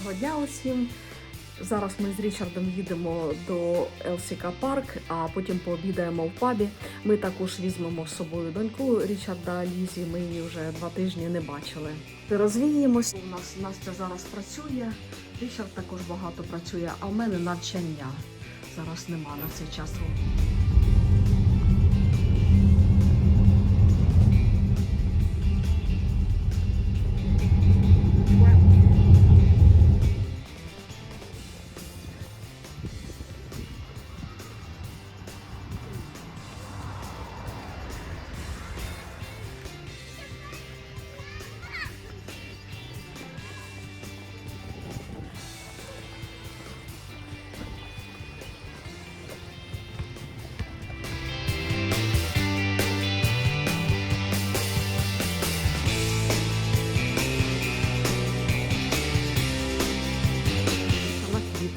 Доброго дня усім. Зараз ми з Річардом їдемо до Елсіка Парк, а потім пообідаємо в пабі. Ми також візьмемо з собою доньку Річарда Лізі. Ми її вже два тижні не бачили. Розвіємось. У нас Настя зараз працює. Річард також багато працює, а в мене навчання. Зараз нема на цей час.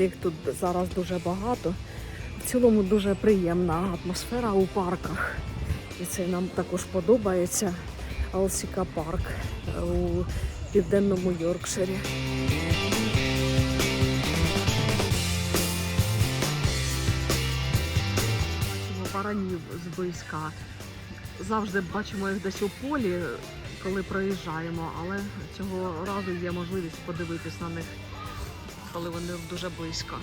Їх тут зараз дуже багато. В цілому дуже приємна атмосфера у парках. І це нам також подобається. Алсіка парк е, у південному Йоркширі. Бачимо баранів зблизька. Завжди бачимо їх десь у полі, коли проїжджаємо, але цього разу є можливість подивитись на них коли вони дуже близько.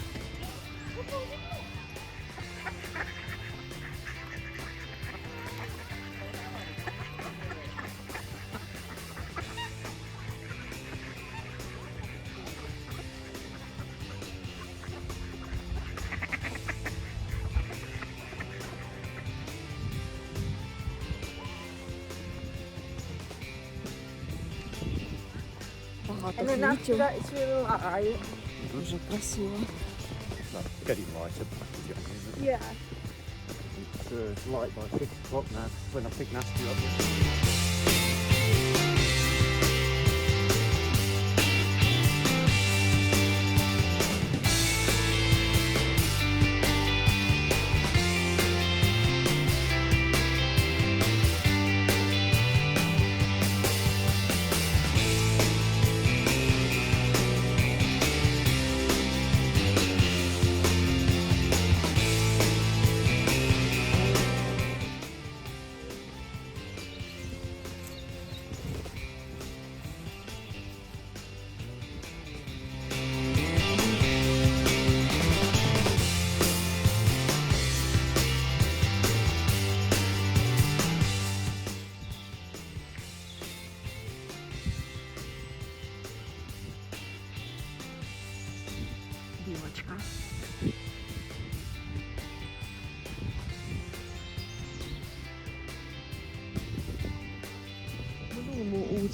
Багато And then after квітів, that, it's really light. дуже красиво. It's getting lighter. It's Yeah. uh, light by six o'clock now. When I pick Nasty up.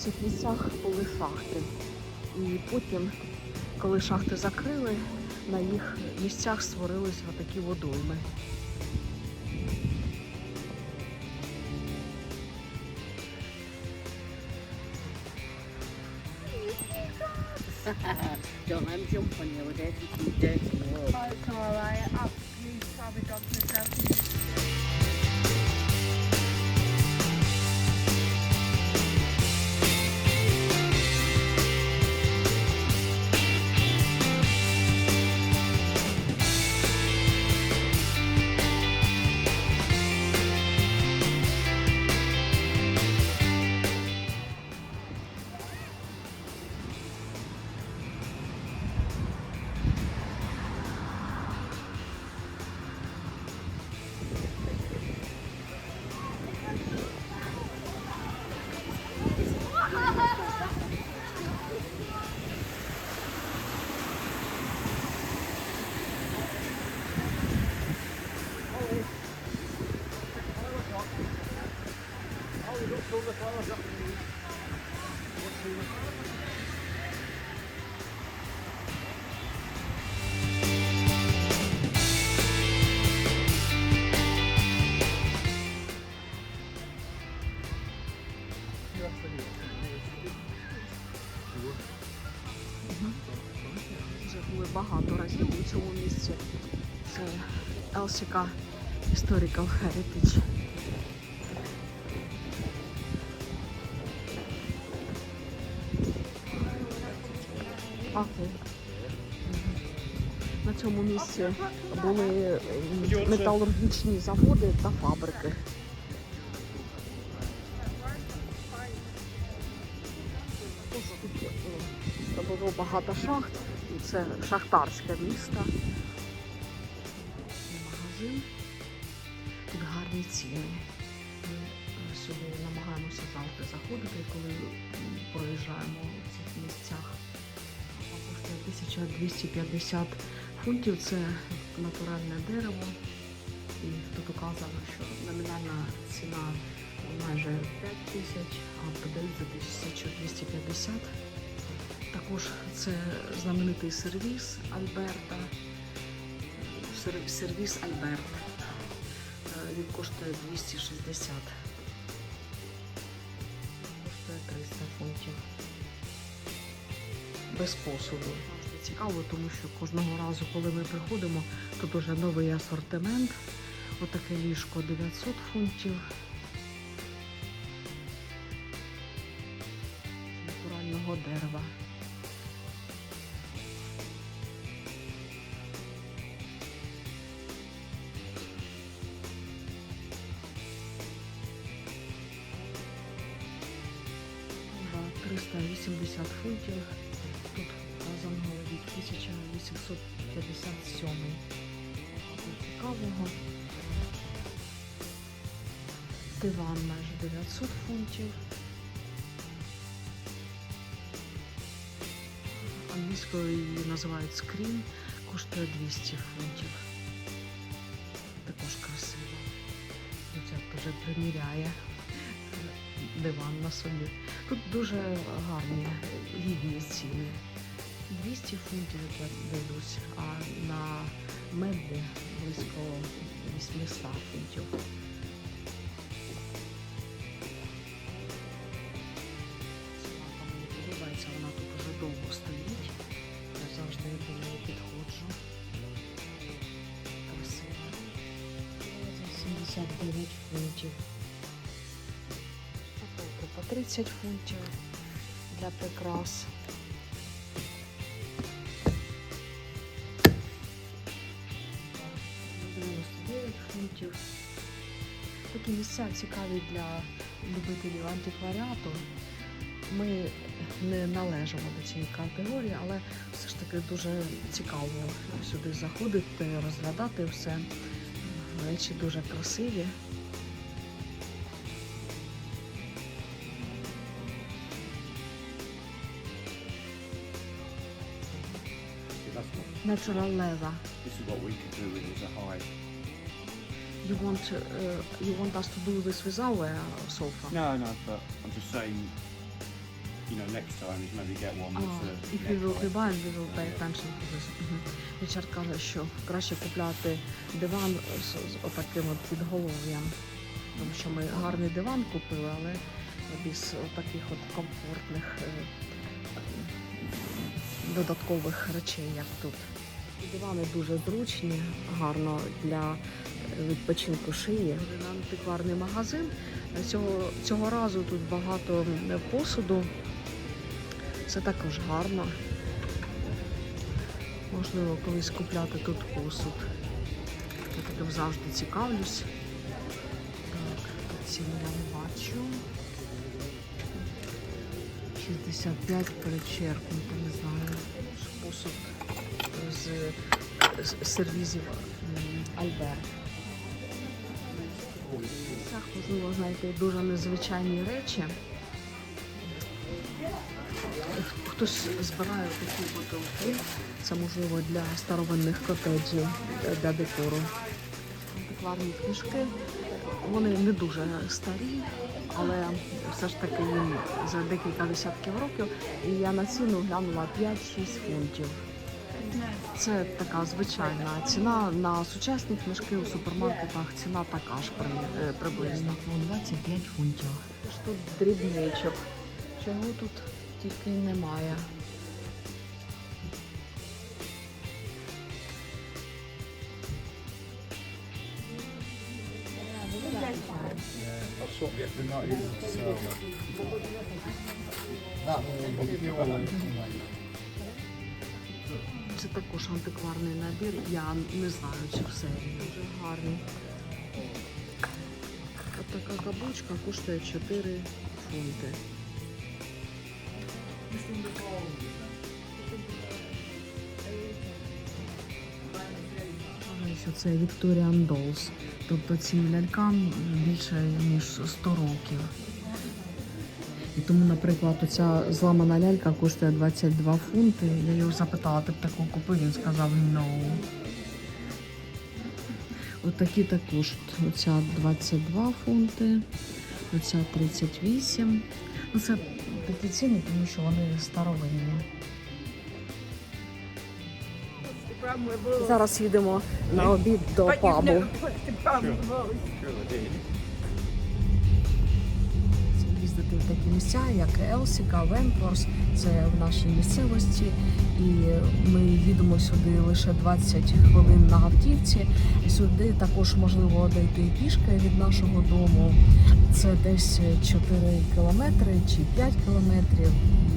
Цих місцях були шахти. І потім, коли шахти закрили, на їх місцях створились отакі водойми. Don't let him jump on you everything dirty Це LCK Historical Heritage. Окей. На цьому місці були ем, металургічні заводи та фабрики. Тут е, було багато шахт, і це шахтарське місто. Магазин. Тут гарні ціни. Ми е, сюди намагаємося завжди заходити, коли проїжджаємо в цих місцях. Коштує 1250 фунтів це натуральне дерево. І тут указано, що номінальна ціна майже 5 тисяч, а продають за 1250. Також це знаменитий сервіс Альберта. Сер- Сервіс Альберт. Е, Він коштує 260. Коштує 300 фунтів. Без посуду. Це цікаво, тому що кожного разу, коли ми приходимо, тут уже новий асортимент. Отаке ліжко 900 фунтів. 380 фунтів. Тут вказано від 1857. Цікавого. Диван майже 900 фунтів. Англійською її називають скрін, коштує 200 фунтів. Також красиво. Дитя вже приміряє диван на собі. Тут дуже гарні гідні ціни. 200 фунтів я дивлюсь, а на меблі близько 800 фунтів. 30 фунтів для прикрас. 99 фунтів. Такі місця цікаві для любителів антикваріату. Ми не належимо до цієї категорії, але все ж таки дуже цікаво сюди заходити, розглядати все. Речі дуже красиві. Natural leather. this is what we could do with as a high. You want uh, you want us to do this with our uh, sofa? No, no, but I'm just saying, you know, next time is maybe get one with Ah, the if we will be buying, we will pay attention to this. Мгм. Річард каже, що краще купляти диван з, з отаким от підголов'ям. Тому що ми гарний диван купили, але без таких от комфортних е, додаткових речей, як тут. Дивани дуже зручні, гарно для відпочинку шиї. Антикварний магазин. Цього, цього разу тут багато посуду. Це також гарно. Можливо, колись купляти тут посуд. Я таким завжди цікавлюсь. Так, ціни я не бачу. 65 перечеркнуто, не знаю. Посуд з, сервізів м, Альберт. Так, можливо, знайти дуже незвичайні речі. Хтось збирає такі бутилки. Це можливо для старовинних котеджів, для декору. Антикварні книжки. Вони не дуже старі, але все ж таки їм за декілька десятків років. І я на ціну глянула 5-6 фунтів. Це така звичайна ціна на сучасні книжки у супермаркетах. Ціна така ж е, приблизно. 25 фунтів. Тут дрібничок. Чого тут тільки немає. Це також антикварний набір. Я не знаю цю серію. Дуже гарний. От така каблучка коштує 4 фунти. Ось Це Victorian Dolls. Тобто цим лялькам більше ніж 100 років. І тому, наприклад, оця зламана лялька коштує 22 фунти. Я його запитала, ти б таку купив? Він сказав no. Отакі також. Оця 22 фунти, оця 38. Ну, це такі ціни, тому що вони старовинні. Зараз їдемо на обід до пабу. їздити в такі місця, як Елсіка, Вентворс, це в нашій місцевості. І ми їдемо сюди лише 20 хвилин на автівці. Сюди також можливо дойти пішки від нашого дому. Це десь 4 кілометри чи 5 кілометрів.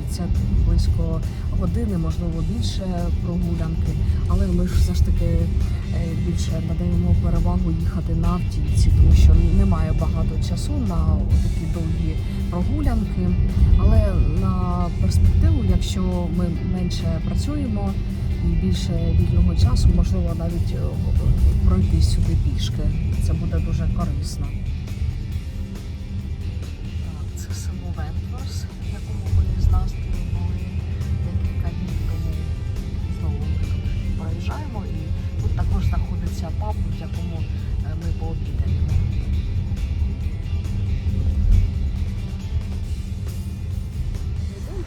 Це близько години, можливо, більше прогулянки. Але ми ж все ж таки е, більше надаємо перевагу їхати на автівці, тому що немає багато часу на такі довгі прогулянки. Але на перспективу, якщо ми менше працюємо і більше вільного часу, можливо, навіть е, пройти сюди пішки. Це буде дуже корисно. Це село Вентворс, в якому ми з Настею були декілька днів тому. Знову проїжджаємо і тут також знаходиться паб, в якому е, ми пообідаємо.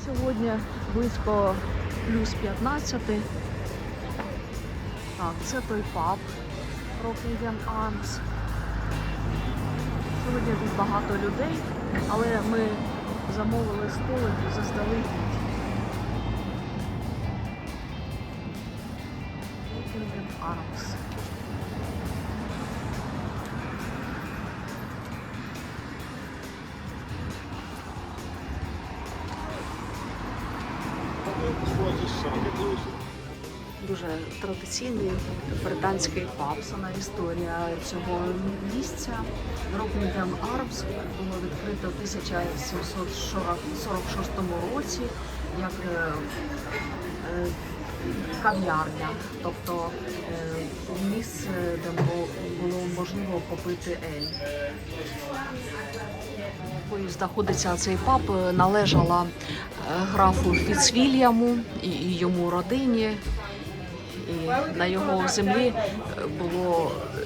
Сьогодні близько плюс 15. Так, це той паб Rockingham Arms. Сьогодні тут багато людей, але ми замовили столик заздалегідь. Rockingham Arms. Дуже традиційний британський паб. Сама історія цього місця. Рокінгем Армс було відкрито в 1746 році як е, е, кав'ярня, тобто е, місце, де було можливо попити ель. Знаходиться цей паб, належала графу Фіцвільяму і йому родині. На його землі е, було е,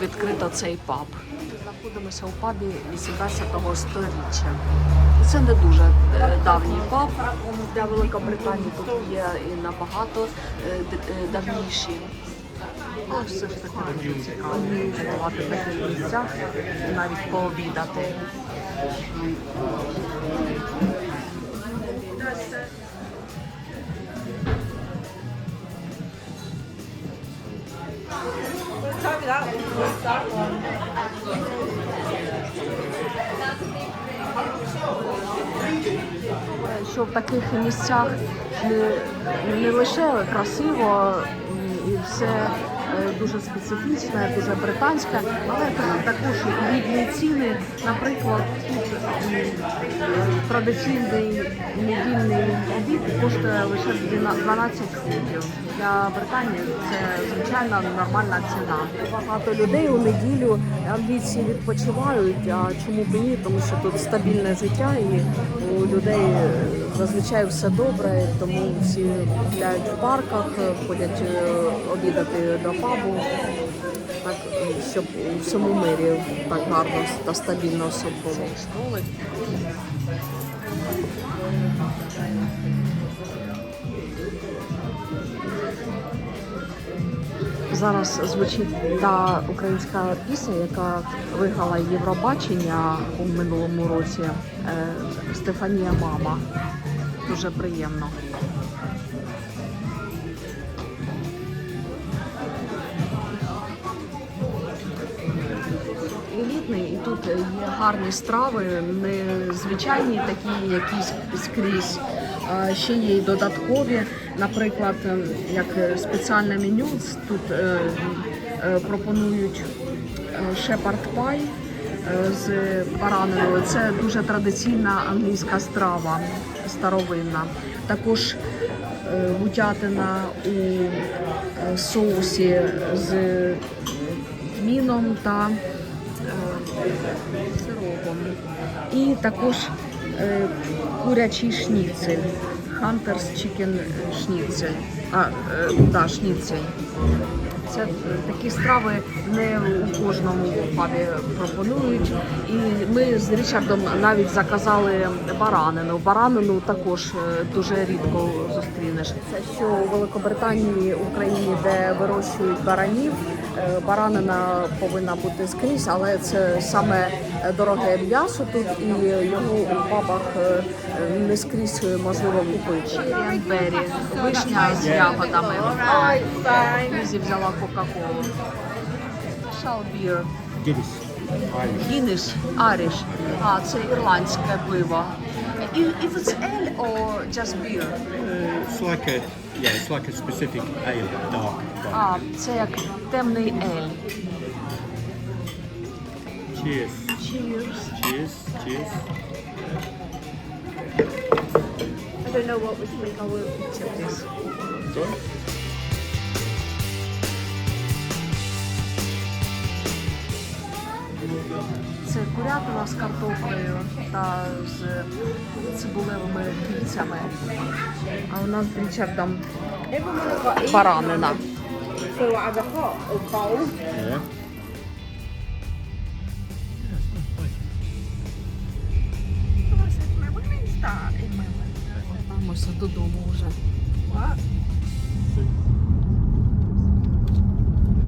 відкрито цей паб. Знаходимося у пабі 18 століття. Це не дуже е, давній паб для Великобританії. Тут є і набагато давніші. Але все ж таки цікаво таких місцях навіть пообідати. One. що в таких місцях не, не лише красиво і все дуже специфічне, дуже британське, але та- також рідні ціни. Наприклад, тут е, традиційний недільний обід коштує лише 12 фунтів. Для Британії це звичайна нормальна ціна. Багато людей у неділю англійці відпочивають. А чому б ні? Тому що тут стабільне життя і у людей е, зазвичай все добре, тому всі гуляють в парках, ходять е, обідати до пабу. Так, щоб у всьому мирі так гарно та стабільно було. Школи. Зараз звучить та українська пісня, яка виграла Євробачення у минулому році. Е, Стефанія Мама. Дуже приємно. Елітний, і тут є гарні страви, не звичайні такі, якісь скрізь. а Ще є й додаткові. Наприклад, е, як е, спеціальне меню тут е, е, пропонують шепард пай з бараниною. Це дуже традиційна англійська страва, старовинна. Також е, гутятина у е, соусі з тміном та е, сиропом. І також е, курячий шніцель. Hunter's Chicken шніцель. А, е, да, шніцель. Це е, такі страви не у кожному пабі пропонують. І ми з Річардом навіть заказали баранину. Баранину також е, дуже рідко зустрінеш. Це що у Великобританії, Україні, де вирощують баранів, баранина повинна бути скрізь, але це саме е, дороге м'ясо тут, і його у пабах е, е, не скрізь можливо купити. Черенбері, вишня з ягодами. Лізі взяла Кока-Колу. Шалбір. Guinness. Irish. Аріш. А, це ірландське пиво. І це ель or just beer? Uh, it's like a yeah, it's like a specific ale, dark. dark. А, це як темний ель. Cheers. Cheers. Cheers. Cheers. I don't know what we think I will take this. Sorry? Це курятина з картоплею та з цибулевими кільцями. А у нас з Річардом баранина. Вертаємося додому вже.